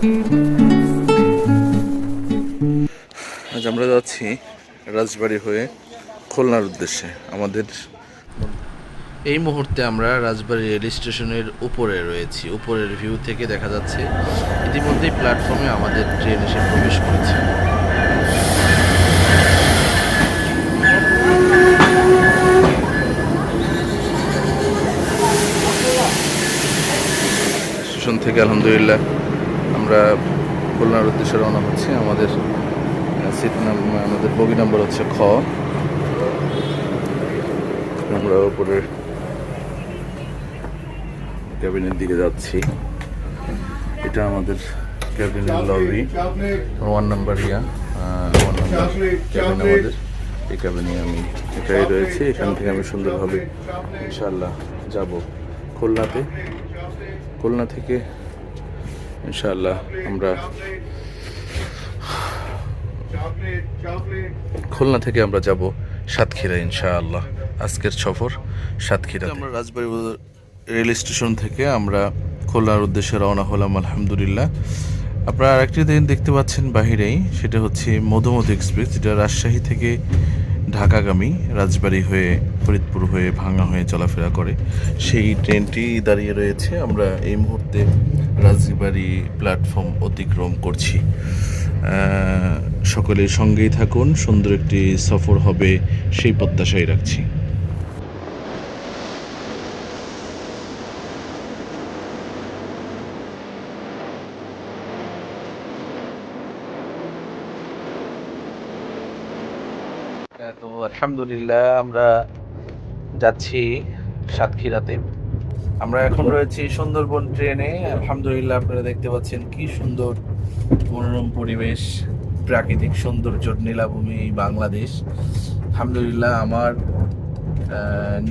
আজ আমরা যাচ্ছি রাজবাড়ি হয়ে খুলনার উদ্দেশ্যে আমাদের এই মুহূর্তে আমরা রাজবাড়ি রেল স্টেশনের উপরে রয়েছি। উপরের ভিউ থেকে দেখা যাচ্ছে ইতিমধ্যেই প্ল্যাটফর্মে আমাদের ট্রেন এসে প্রবেশ করেছে। স্টেশন থেকে আলহামদুলিল্লাহ আমরা খুলনার উদ্দেশ্যে রওনা হচ্ছি। আমাদের সিট নাম্বার আমাদের বগি নাম্বার হচ্ছে খ। আমরা উপরের ক্যাবিনের দিকে যাচ্ছি। এটা আমাদের ক্যাবিনের lobby one number yeah one number cabin আমাদের। এই ক্যাবিনে আমি এটাই রয়েছে। এখান থেকে আমি সুন্দরভাবে ইনশাল্লাহ যাব খুলনাতে। খুলনা থেকে ইনশাআল্লাহ আমরা খুলনা থেকে আমরা যাব সাতক্ষীরা, ইনশাআল্লাহ। আজকের সফর সাতক্ষীরা আমরা রাজবাড়ি রেল স্টেশন থেকে আমরা খুলনার উদ্দেশ্যে রওনা হলাম, আলহামদুলিল্লাহ। আপনারা আরেকটি দিন দেখতে পাচ্ছেন বাহিরেই, সেটা হচ্ছে মধুমতি এক্সপ্রেস, যেটা রাজশাহী থেকে ঢাকাগামী রাজবাড়ি হয়ে, ফরিদপুর হয়ে ভাঙা হয়ে চলাফেরা করে। সেই ট্রেনটি দাঁড়িয়ে রয়েছে। আমরা এই মুহূর্তে রাজবাড়ি প্ল্যাটফর্ম অতিক্রম করছি। সকলের সঙ্গেই থাকুন, সুন্দর একটি সফর হবে, সেই প্রত্যাশাই রাখছি। তো আলহামদুলিল্লাহ, আমরা যাচ্ছি সাতক্ষীরাতে। আমরা এখন রয়েছি সুন্দরবন ট্রেনে। আলহামদুলিল্লাহ আপনারা দেখতে পাচ্ছেন কি সুন্দর মনোরম পরিবেশ, প্রাকৃতিক সৌন্দর্য, নীলাভূমি, বাংলাদেশ। আলহামদুলিল্লাহ আমার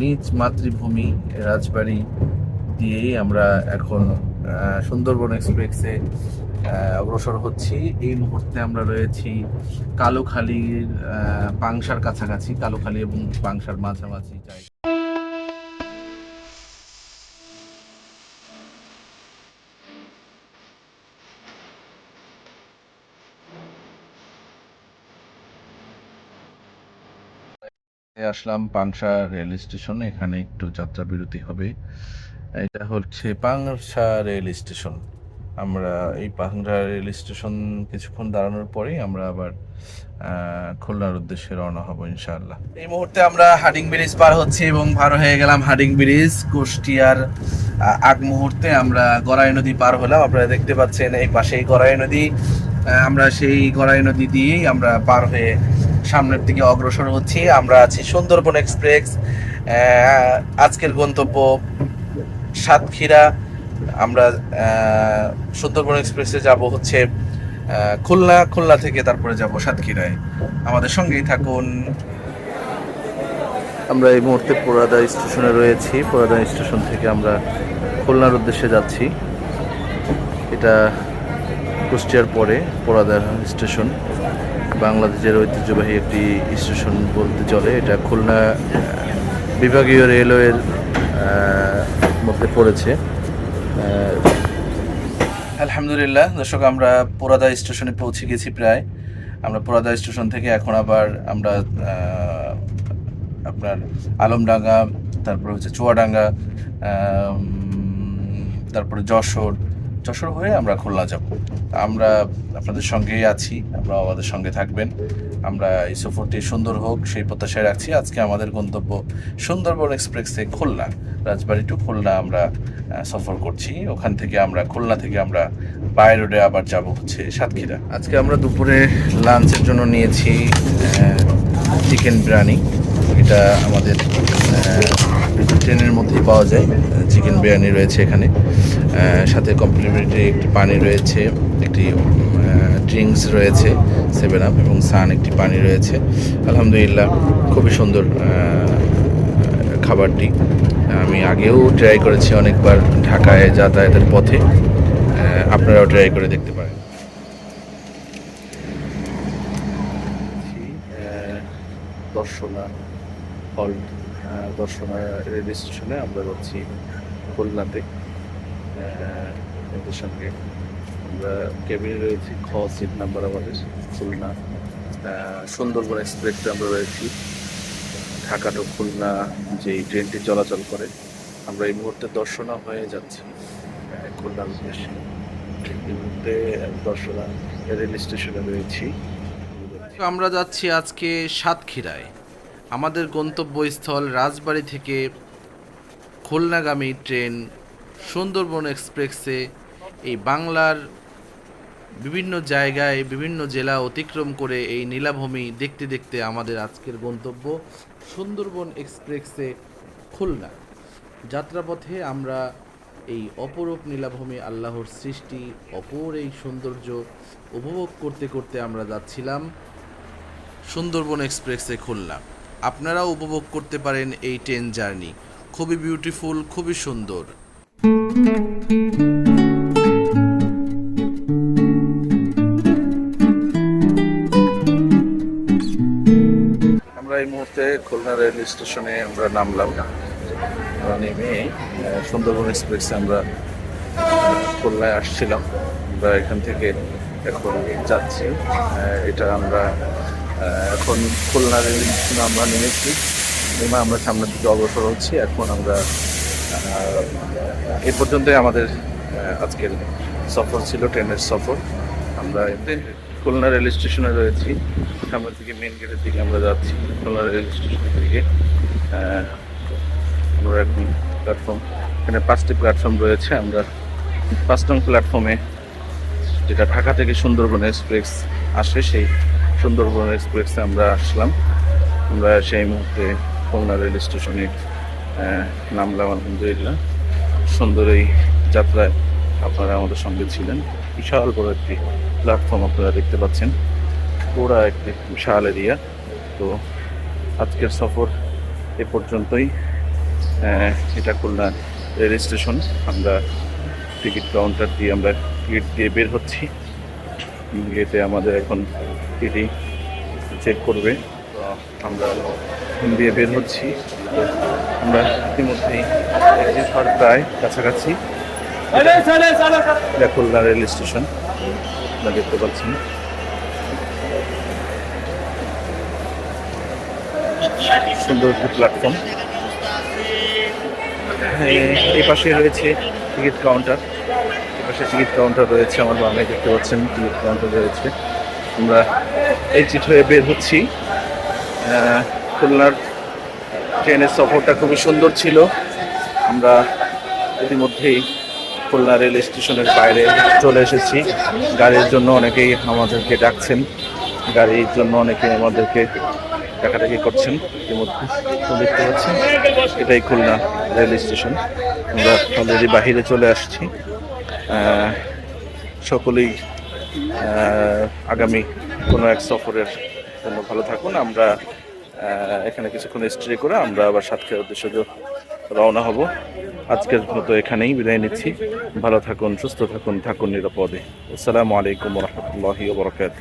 নিজ মাতৃভূমি রাজবাড়ি দিয়েই আমরা এখন সুন্দরবন এক্সপ্রেসে অগ্রসর হচ্ছি। এই মুহূর্তে আমরা রয়েছি কালোখালীর পাংশার কাছাকাছি, কালোখালী এবং পাংশার মাঝামাঝি জায়গা আসলাম পাংশা রেল স্টেশন, এখানে একটু যাত্রা বিরতি হবে। এটা হচ্ছে পাংশা রেল স্টেশন। আমরা এই পাংশা রেল স্টেশন কিছুক্ষণ দাঁড়ানোর পরেই আমরা আবার খুলনার উদ্দেশ্যে রওনা হব, ইনশাআল্লাহ। এই মুহূর্তে আমরা হাডিং ব্রিজ পার হচ্ছি এবং পার হয়ে গেলাম হাডিং ব্রিজ, কুষ্টিয়ার আগ মুহূর্তে আমরা গড়াই নদী পার হলাম। আপনারা দেখতে পাচ্ছেন এই পাশেই গড়াই নদী। আমরা সেই গড়াই নদী দিয়েই আমরা পার হয়ে সামনের দিকে অগ্রসর হচ্ছি। আমরা আছি সুন্দরবন এক্সপ্রেস আজকের গন্তব্য সাতক্ষীরা। আমরা সুন্দরবন এক্সপ্রেসে যাব হচ্ছে খুলনা। খুলনা থেকে তারপরে যাব সাতক্ষীরায়। আমাদের সঙ্গেই থাকুন। আমরা এই মুহূর্তে পোড়াদা স্টেশনে রয়েছি। পোড়াদা স্টেশন থেকে আমরা খুলনার উদ্দেশ্যে যাচ্ছি। এটা কুষ্টিয়ার পরে পোড়াদা স্টেশন। বাংলাদেশের ঐতিহ্যবাহী একটি স্টেশন বলতে চলে। এটা খুলনা বিভাগীয় রেলওয়ের মধ্যে পড়েছে। আলহামদুলিল্লাহ, দর্শক, আমরা পোড়াদা স্টেশনে পৌঁছে গেছি প্রায়। আমরা পোড়াদা স্টেশন থেকে এখন আবার আমরা আপনার আলমডাঙ্গা, তারপর হচ্ছে চুয়াডাঙ্গা তারপরে যশোর যশোর হয়ে আমরা খুলনা যাব। আমরা আপনাদের সঙ্গেই আছি আমরা আমাদের সঙ্গে থাকবেন। আমরা এই সফরটি সুন্দর হোক, সেই প্রত্যাশায় রাখছি। আজকে আমাদের গন্তব্য সুন্দরবন এক্সপ্রেসে খুলনা। রাজবাড়ি টু খুলনা আমরা সফর করছি। ওখান থেকে আমরা, খুলনা থেকে আমরা বাই রোডে আবার যাব হচ্ছে সাতক্ষীরা। আজকে আমরা দুপুরে লাঞ্চের জন্য নিয়েছি চিকেন বিরিয়ানি। এটা আমাদের আহ, ট্রেনের মধ্যেই পাওয়া যায়। চিকেন বিরিয়ানি রয়েছে এখানে। সাথে কমপ্লিমেন্টারি একটি পানি রয়েছে একটি ড্রিঙ্কস রয়েছে সেভেন আপ এবং সান একটি পানি রয়েছে। আলহামদুলিল্লাহ খুবই সুন্দর খাবারটি। আমি আগেও ট্রাই করেছি অনেকবার ঢাকায় যাতায়াতের পথে। আপনারাও ট্রাই করে দেখতে পারেন। দর্শনা হল। দর্শনা রেল স্টেশনে আমরা যাচ্ছি খুলনাতে। এদের সঙ্গে। আমরা কেবিনে রয়েছি খ সিট নাম্বার আমাদের খুলনা। সুন্দরবন এক্সপ্রেসে আমরা রয়েছি। ঢাকা টু খুলনা যেই ট্রেনটি চলাচল করে। আমরা এই মুহূর্তে দর্শনা হয়ে যাচ্ছি আহ, খুলনার উদ্দেশ্যে। এই মুহূর্তে দর্শনা রেল স্টেশনে রয়েছি। আমরা যাচ্ছি আজকে সাতক্ষীরায়। আমাদের গন্তব্যস্থল রাজবাড়ি থেকে খুলনাগামী ট্রেন সুন্দরবন এক্সপ্রেসে এই বাংলার বিভিন্ন জায়গায় বিভিন্ন জেলা অতিক্রম করে এই নীলাভূমি দেখতে দেখতে আমাদের আজকের গন্তব্য সুন্দরবন এক্সপ্রেসে খুলনা। যাত্রাপথে আমরা এই অপরূপ নীলাভূমি আল্লাহর সৃষ্টি, অপর এই সৌন্দর্য উপভোগ করতে করতে আমরা যাচ্ছিলাম সুন্দরবন এক্সপ্রেসে খুলনা। আপনারাও উপভোগ করতে পারেন এই ট্রেন জার্নি। খুবই বিউটিফুল খুবই সুন্দর। আমরা এই মুহূর্তে খুলনা রেল স্টেশনে আমরা নামলাম। আমরা নেমে সুন্দরবন এক্সপ্রেসে আমরা খুলনায় আসছিলাম। আমরা এখান থেকে এখন যাচ্ছি। এটা আমরা এখন খুলনা রেল স্টেশনে আমরা নেমেছি। নেমে আমরা সামনের দিকে অগ্রসর হচ্ছি। এখন আমরা এ পর্যন্তই আমাদের আজকের সফর ছিল, ট্রেনের সফর। আমরা এতে খুলনা রেল স্টেশনে রয়েছি। সামনের দিকে মেন গেটের দিকে আমরা যাচ্ছি, খুলনা রেল স্টেশনের দিকে। আমরা এখন প্ল্যাটফর্ম এখানে পাঁচটি প্ল্যাটফর্ম রয়েছে। আমরা পাঁচ নং প্ল্যাটফর্মে যেটা ঢাকা থেকে সুন্দরবন এক্সপ্রেস আসে, সেই সুন্দরবন এক্সপ্রেসে আমরা আসলাম। আমরা সেই মুহূর্তে খুলনা রেল স্টেশনে নামলাম আলহামদুলিল্লাহ। সুন্দর এই যাত্রায় আপনারা আমাদের সঙ্গে ছিলেন। বিশাল বড় একটি প্ল্যাটফর্ম আপনারা দেখতে পাচ্ছেন। পুরা একটি বিশাল এরিয়া তো আজকের সফর এ পর্যন্তই। এটা খুলনা রেল স্টেশন। আমরা টিকিট কাউন্টার দিয়ে আমরা টিকিট দিয়ে বের হচ্ছি। গেটে আমাদের এখন টিটি চেক করবে। তো আমরা দিয়ে বের হচ্ছি। আমরা ইতিমধ্যেই প্রায় কাছাকাছি। এটা খুলনা রেল স্টেশন। আপনারা দেখতে পাচ্ছেন। সুন্দর একটি প্ল্যাটফর্ম এই পাশে রয়েছে টিকিট কাউন্টার পাশে টিকিট কাউন্টার রয়েছে, আমার বামে দেখতে পাচ্ছেন টিকিট কাউন্টার রয়েছে। আমরা এক্সিট হয়ে বের হচ্ছি। খুলনার ট্রেনের সফরটা খুবই সুন্দর ছিল। আমরা ইতিমধ্যেই খুলনা রেল স্টেশনের বাইরে চলে এসেছি। গাড়ির জন্য অনেকেই আমাদেরকে ডাকছেন। গাড়ির জন্য অনেকে আমাদেরকে ডাকাডাকি করছেন। ইতিমধ্যে দেখতে পাচ্ছেন, এটাই খুলনা রেল স্টেশন। আমরা অলরেডি বাহিরে চলে আসছি। সকলেই আগামী কোনো এক সফরের জন্য ভালো থাকুন। আমরা এখানে কিছুক্ষণ স্টে করে আমরা আবার সাতক্ষীরা উদ্দেশ্যে রওনা হব। আজকের মতো এখানেই বিদায় নিচ্ছি। ভালো থাকুন, সুস্থ থাকুন থাকুন নিরাপদে। আসসালামু আলাইকুম রহমতুল্লাহি বরকাত